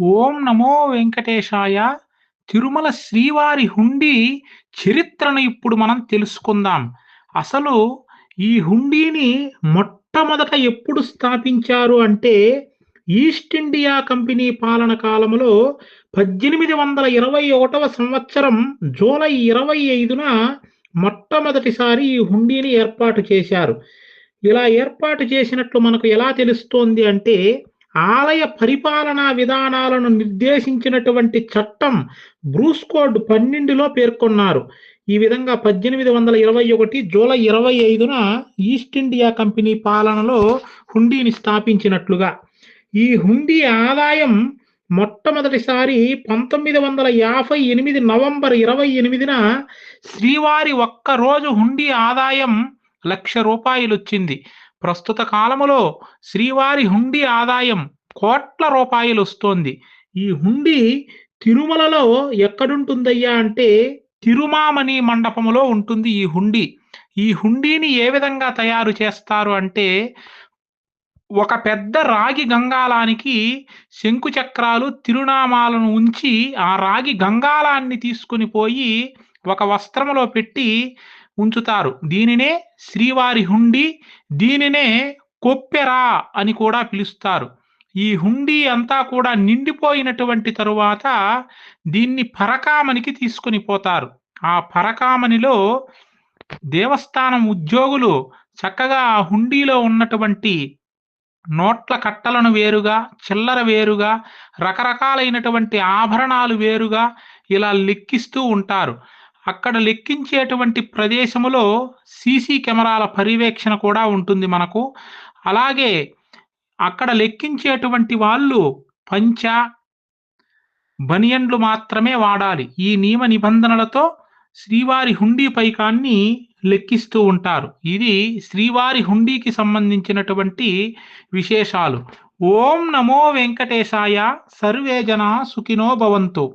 ఓం నమో వెంకటేశాయ. తిరుమల శ్రీవారి హుండీ చరిత్రను ఇప్పుడు మనం తెలుసుకుందాం. అసలు ఈ హుండీని మొట్టమొదట ఎప్పుడు స్థాపించారు అంటే ఈస్ట్ ఇండియా కంపెనీ పాలన కాలంలో పద్దెనిమిది వందల ఇరవై ఒకటవ సంవత్సరం జూలై ఇరవై ఐదున మొట్టమొదటిసారి ఈ హుండీని ఏర్పాటు చేశారు. ఇలా ఏర్పాటు చేసినట్లు మనకు ఎలా తెలుస్తోంది అంటే ఆలయ పరిపాలనా విధానాలను నిర్దేశించినటువంటి చట్టం బ్రూస్ కోడ్ పన్నెండులో పేర్కొన్నారు. ఈ విధంగా పద్దెనిమిది వందల ఇరవై ఒకటి జూలై ఇరవై ఐదున ఈస్ట్ ఇండియా కంపెనీ పాలనలో హుండీని స్థాపించినట్లుగా. ఈ హుండీ ఆదాయం మొట్టమొదటిసారి పంతొమ్మిది వందల యాభై ఎనిమిది నవంబర్ ఇరవై ఎనిమిదిన శ్రీవారి ఒక్క రోజు హుండీ ఆదాయం లక్ష రూపాయలు వచ్చింది ప్రస్తుత కాలములో శ్రీవారి హుండీ ఆదాయం కోట్ల రూపాయలు వస్తోంది. ఈ హుండీ తిరుమలలో ఎక్కడుంటుందయ్యా అంటే తిరుమామణి మండపములో ఉంటుంది ఈ హుండీ. ఈ హుండీని ఏ విధంగా తయారు చేస్తారు అంటే ఒక పెద్ద రాగి గంగాలానికి శంకు చక్రాలు తిరునామాలను ఉంచి ఆ రాగి గంగాలాన్ని తీసుకుని పోయి ఒక వస్త్రములో పెట్టి ఉంచుతారు. దీనినే శ్రీవారి హుండీ దీనినే కొప్పెరా అని కూడా పిలుస్తారు. ఈ హుండీ అంతా కూడా నిండిపోయినటువంటి తరువాత దీన్ని పరకామనికి తీసుకుని పోతారు. ఆ పరకామనిలో దేవస్థానం ఉద్యోగులు చక్కగా ఆ హుండీలో ఉన్నటువంటి నోట్ల కట్టలను వేరుగా చిల్లర వేరుగా రకరకాలైనటువంటి ఆభరణాలు వేరుగా ఇలా లెక్కిస్తూ ఉంటారు. అక్కడ లెక్కించేటువంటి ప్రదేశములో సీసీ కెమెరాల పర్యవేక్షణ కూడా ఉంటుంది మనకు. అలాగే అక్కడ లెక్కించేటువంటి వాళ్ళు పంచ బనియన్లు మాత్రమే వాడాలి. ఈ నియమ నిబంధనలతో శ్రీవారి హుండీ పైకాన్ని లెక్కిస్తూ ఉంటారు. ఇది శ్రీవారి హుండీకి సంబంధించినటువంటి విశేషాలు. ఓం నమో వెంకటేశాయ సర్వే జన సుఖినో భవంతు.